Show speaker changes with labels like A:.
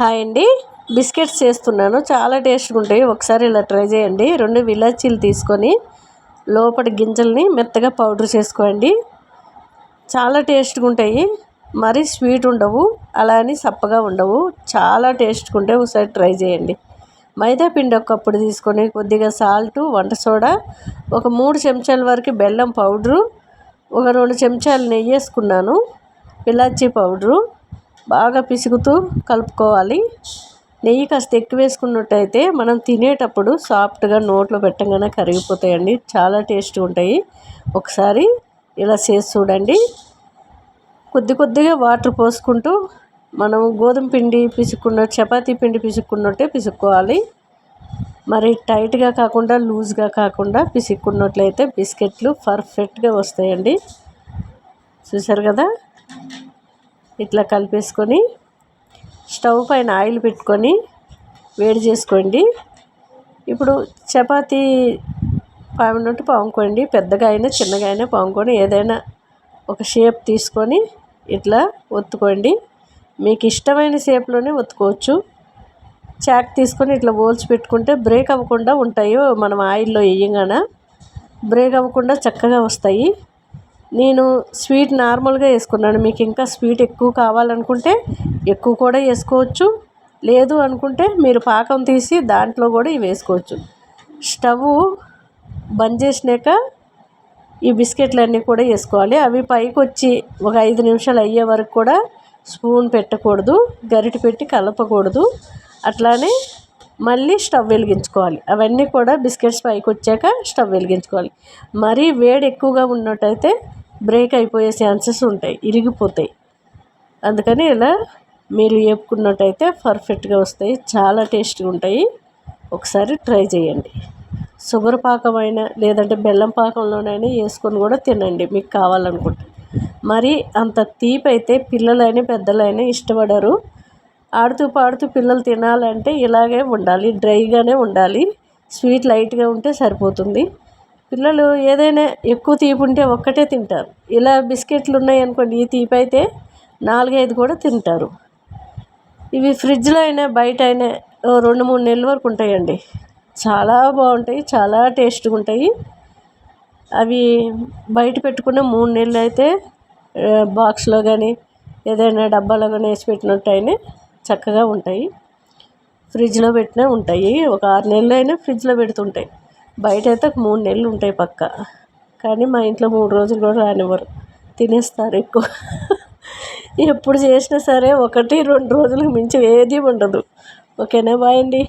A: Hi అండి. Biscuits చేస్తున్నాను. చాలా టేస్ట్గా ఉంటాయి. ఒకసారి ఇలా ట్రై చేయండి. రెండు విలాచీలు తీసుకొని లోపల గింజల్ని మెత్తగా పౌడర్ చేసుకోండి. చాలా టేస్ట్గా ఉంటాయి. మరీ స్వీట్ ఉండవు. అలా అని సప్పగా ఉండవు. చాలా టేస్ట్గా ఉంటాయి. ఒకసారి ట్రై చేయండి. మైదా పిండి ఒకప్పుడు తీసుకొని కొద్దిగా సాల్ట్ వంట సోడా ఒక మూడు చెంచాల వరకు బెల్లం పౌడరు ఒక రెండు చెంచాలు నెయ్యి వేసుకున్నాను. ఇలాచీ పౌడరు బాగా పిసుకుతూ కలుపుకోవాలి. నెయ్యి కాస్త ఎక్కువ వేసుకున్నట్టయితే మనం తినేటప్పుడు సాఫ్ట్గా నోట్లో పెట్టగానే కరిగిపోతాయండి. చాలా టేస్ట్గా ఉంటాయి. ఒకసారి ఇలా చేసి చూడండి. కొద్ది కొద్దిగా వాటర్ పోసుకుంటూ మనం గోధుమ పిండి పిసుక్కున్న చపాతీ పిండి పిసుక్కున్నట్టే పిసుక్కోవాలి. మరి టైట్గా కాకుండా లూజ్గా కాకుండా పిసుక్కున్నట్లయితే బిస్కెట్లు పర్ఫెక్ట్గా వస్తాయండి. చూసారు కదా? ఇట్లా కలిపేసుకొని స్టవ్ పైన ఆయిల్ పెట్టుకొని వేడి చేసుకోండి. ఇప్పుడు చపాతీ పామినట్టు పాముకోండి పెద్దగా అయినా చిన్నగా అయినా పాముకొని ఏదైనా ఒక షేప్ తీసుకొని ఇట్లా ఒత్తుకోండి. మీకు ఇష్టమైన షేప్లోనే ఒత్తుకోవచ్చు. చాక్ తీసుకొని ఇట్లా పోల్చి పెట్టుకుంటే బ్రేక్ అవ్వకుండా ఉంటాయి మనం ఆయిల్లో వేయంగానే బ్రేక్ అవ్వకుండా చక్కగా వస్తాయి. నేను స్వీట్ నార్మల్గా వేసుకున్నాను. మీకు ఇంకా స్వీట్ ఎక్కువ కావాలనుకుంటే ఎక్కువ కూడా వేసుకోవచ్చు. లేదు అనుకుంటే మీరు పాకం తీసి దాంట్లో కూడా ఇవి వేసుకోవచ్చు. స్టవ్ బంద్ చేసినాక ఈ బిస్కెట్లన్నీ కూడా వేసుకోవాలి. అవి పైకి వచ్చి ఒక ఐదు నిమిషాలు అయ్యే వరకు కూడా స్పూన్ పెట్టకూడదు. గరిటె పెట్టి కలపకూడదు. అట్లానే మళ్ళీ స్టవ్ వెలిగించుకోవాలి. అవన్నీ కూడా బిస్కెట్స్ పైకి వచ్చాక స్టవ్ వెలిగించుకోవాలి. మరీ వేడి ఎక్కువగా ఉన్నట్టయితే బ్రేక్ అయిపోయే ఛాన్సెస్ ఉంటాయి ఇరిగిపోతాయి. అందుకని ఇలా మీరు వేపుకున్నట్టయితే పర్ఫెక్ట్గా వస్తాయి చాలా టేస్ట్గా ఉంటాయి. ఒకసారి ట్రై చేయండి. షుగర్ పాకమైనా లేదంటే బెల్లం పాకంలోనైనా వేసుకొని కూడా తినండి మీకు కావాలనుకుంటే. మరి అంత తీపి అయితే పిల్లలైనా పెద్దలైనా ఇష్టపడరు. ఆడుతూ పాడుతూ పిల్లలు తినాలంటే ఇలాగే ఉండాలి డ్రైగానే ఉండాలి. స్వీట్ లైట్గా ఉంటే సరిపోతుంది. పిల్లలు ఏదైనా ఎక్కువ తీపి ఉంటే ఒక్కటే తింటారు. ఇలా బిస్కెట్లు ఉన్నాయి అనుకోండి ఈ తీపి అయితే నాలుగైదు కూడా తింటారు. ఇవి ఫ్రిడ్జ్లో అయినా బయట అయినా రెండు మూడు నెలల వరకు ఉంటాయండి. చాలా బాగుంటాయి చాలా టేస్ట్గా ఉంటాయి. అవి బయట పెట్టుకున్న మూడు నెలలు అయితే బాక్స్లో కానీ ఏదైనా డబ్బాలో కానీ వేసి పెట్టినట్టు అయినా చక్కగా ఉంటాయి. ఫ్రిడ్జ్లో పెట్టినా ఉంటాయి. ఒక ఆరు నెలలు అయినా ఫ్రిడ్జ్లో పెడుతుంటాయి. బయట అయితే ఒక మూడు నెలలు ఉంటాయి పక్క. కానీ మా ఇంట్లో మూడు రోజులు కూడా రానివ్వరు. తినేస్తారు ఎక్కువ. ఎప్పుడు చేసినా సరే ఒకటి రెండు రోజులకు మించి ఏది ఉండదు. ఓకేనా? బాయ్ అండి.